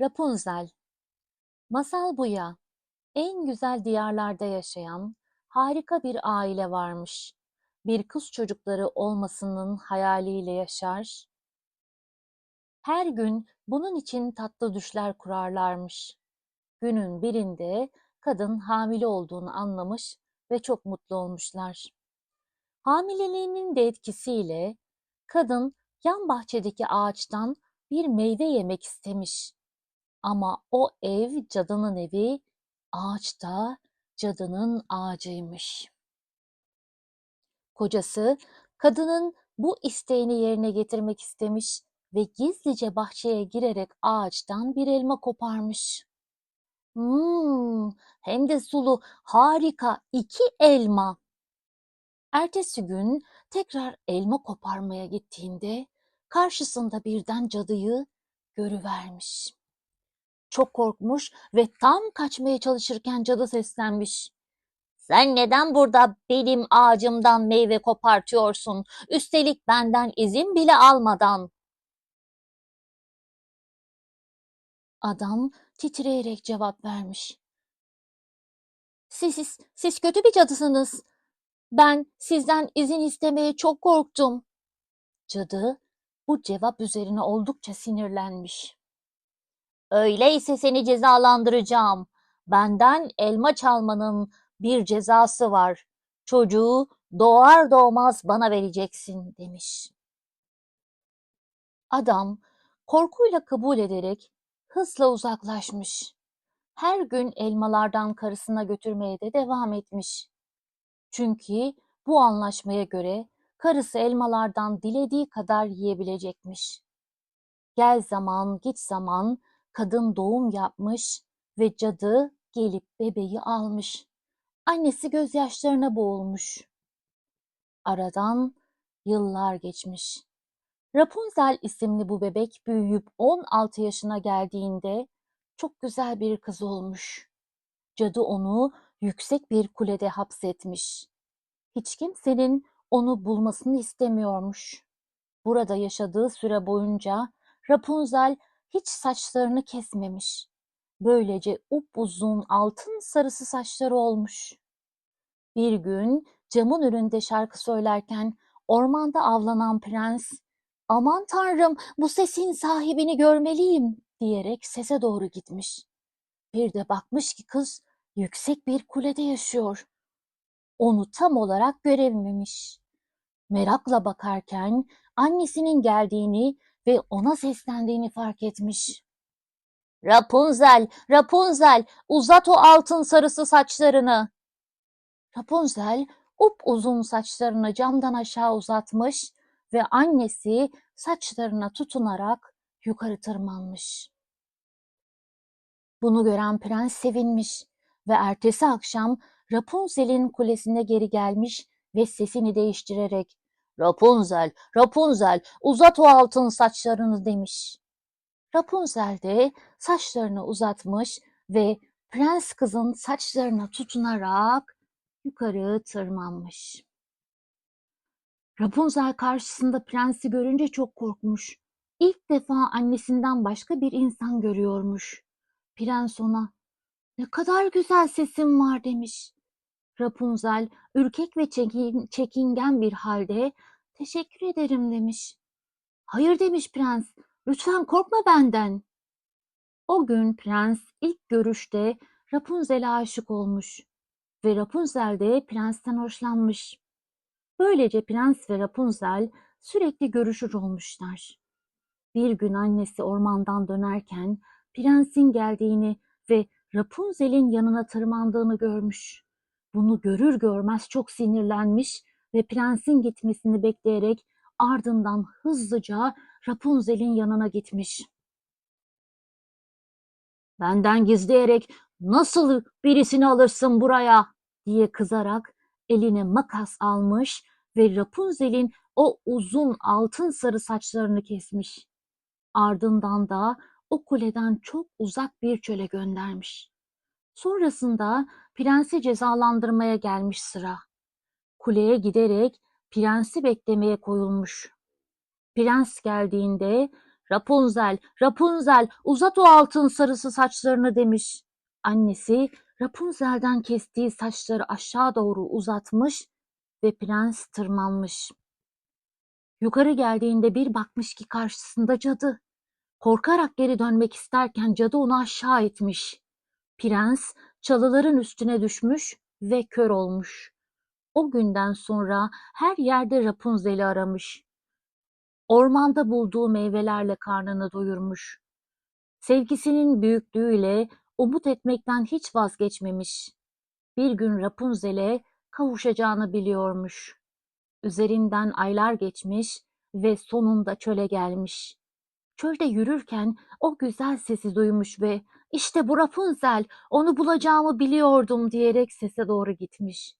Rapunzel Masal bu ya. En güzel diyarlarda yaşayan harika bir aile varmış. Bir kız çocukları olmasının hayaliyle yaşar. Her gün bunun için tatlı düşler kurarlarmış. Günün birinde kadın hamile olduğunu anlamış ve çok mutlu olmuşlar. Hamileliğinin de etkisiyle kadın yan bahçedeki ağaçtan bir meyve yemek istemiş. Ama o ev cadının evi, ağaç da cadının ağacıymış. Kocası kadının bu isteğini yerine getirmek istemiş ve gizlice bahçeye girerek ağaçtan bir elma koparmış. Hmm, hem de sulu, harika iki elma. Ertesi gün tekrar elma koparmaya gittiğinde karşısında birden cadıyı görüvermiş. Çok korkmuş ve tam kaçmaya çalışırken cadı seslenmiş. Sen neden burada benim ağacımdan meyve kopartıyorsun? Üstelik benden izin bile almadan. Adam titreyerek cevap vermiş. Siz, siz, siz kötü bir cadısınız. Ben sizden izin istemeye çok korktum. Cadı bu cevap üzerine oldukça sinirlenmiş. Öyleyse seni cezalandıracağım. Benden elma çalmanın bir cezası var. Çocuğu doğar doğmaz bana vereceksin demiş. Adam korkuyla kabul ederek hızla uzaklaşmış. Her gün elmalardan karısına götürmeye de devam etmiş. Çünkü bu anlaşmaya göre karısı elmalardan dilediği kadar yiyebilecekmiş. Gel zaman git zaman kadın doğum yapmış ve cadı gelip bebeği almış. Annesi gözyaşlarına boğulmuş. Aradan yıllar geçmiş. Rapunzel isimli bu bebek büyüyüp 16 yaşına geldiğinde çok güzel bir kız olmuş. Cadı onu yüksek bir kulede hapsetmiş. Hiç kimsenin onu bulmasını istemiyormuş. Burada yaşadığı süre boyunca Rapunzel hiç saçlarını kesmemiş. Böylece upuzun altın sarısı saçları olmuş. Bir gün camın önünde şarkı söylerken ormanda avlanan prens "Aman tanrım, bu sesin sahibini görmeliyim." diyerek sese doğru gitmiş. Bir de bakmış ki kız yüksek bir kulede yaşıyor. Onu tam olarak görememiş. Merakla bakarken annesinin geldiğini ve ona seslendiğini fark etmiş. Rapunzel, Rapunzel, uzat o altın sarısı saçlarını. Rapunzel up uzun saçlarını camdan aşağı uzatmış ve annesi saçlarına tutunarak yukarı tırmanmış. Bunu gören prens sevinmiş ve ertesi akşam Rapunzel'in kulesine geri gelmiş ve sesini değiştirerek Rapunzel, Rapunzel uzat o altın saçlarını demiş. Rapunzel de saçlarını uzatmış ve prens kızın saçlarına tutunarak yukarı tırmanmış. Rapunzel karşısında prensi görünce çok korkmuş. İlk defa annesinden başka bir insan görüyormuş. Prens ona ne kadar güzel sesin var demiş. Rapunzel ürkek ve çekin, çekingen bir halde teşekkür ederim demiş. Hayır demiş prens, lütfen korkma benden. O gün prens ilk görüşte Rapunzel'e aşık olmuş ve Rapunzel de prensten hoşlanmış. Böylece prens ve Rapunzel sürekli görüşür olmuşlar. Bir gün annesi ormandan dönerken prensin geldiğini ve Rapunzel'in yanına tırmandığını görmüş. Bunu görür görmez çok sinirlenmiş ve prensin gitmesini bekleyerek ardından hızlıca Rapunzel'in yanına gitmiş. Benden gizleyerek nasıl birisini alırsın buraya diye kızarak eline makas almış ve Rapunzel'in o uzun altın sarı saçlarını kesmiş. Ardından da o kuleden çok uzak bir çöle göndermiş. Sonrasında prensi cezalandırmaya gelmiş sıra. Kuleye giderek prensi beklemeye koyulmuş. Prens geldiğinde Rapunzel, Rapunzel uzat o altın sarısı saçlarını demiş. Annesi Rapunzel'den kestiği saçları aşağı doğru uzatmış ve prens tırmanmış. Yukarı geldiğinde bir bakmış ki karşısında cadı. Korkarak geri dönmek isterken cadı onu aşağı itmiş. Prens çalıların üstüne düşmüş ve kör olmuş. O günden sonra her yerde Rapunzel'i aramış. Ormanda bulduğu meyvelerle karnını doyurmuş. Sevgisinin büyüklüğüyle umut etmekten hiç vazgeçmemiş. Bir gün Rapunzel'e kavuşacağını biliyormuş. Üzerinden aylar geçmiş ve sonunda çöle gelmiş. Çölde yürürken o güzel sesi duymuş ve işte bu Rapunzel, onu bulacağımı biliyordum diyerek sese doğru gitmiş.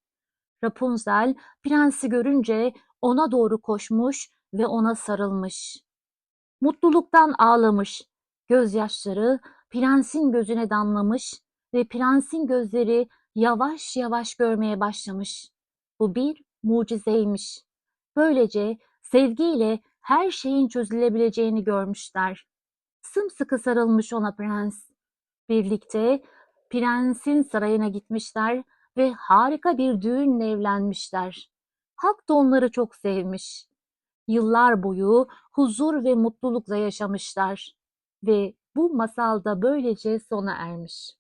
Rapunzel prensi görünce ona doğru koşmuş ve ona sarılmış. Mutluluktan ağlamış. Gözyaşları prensin gözüne damlamış ve prensin gözleri yavaş yavaş görmeye başlamış. Bu bir mucizeymiş. Böylece sevgiyle her şeyin çözülebileceğini görmüşler. Sımsıkı sarılmış ona prens. Birlikte prensin sarayına gitmişler ve harika bir düğünle evlenmişler. Halk da onları çok sevmiş. Yıllar boyu huzur ve mutlulukla yaşamışlar ve bu masal da böylece sona ermiş.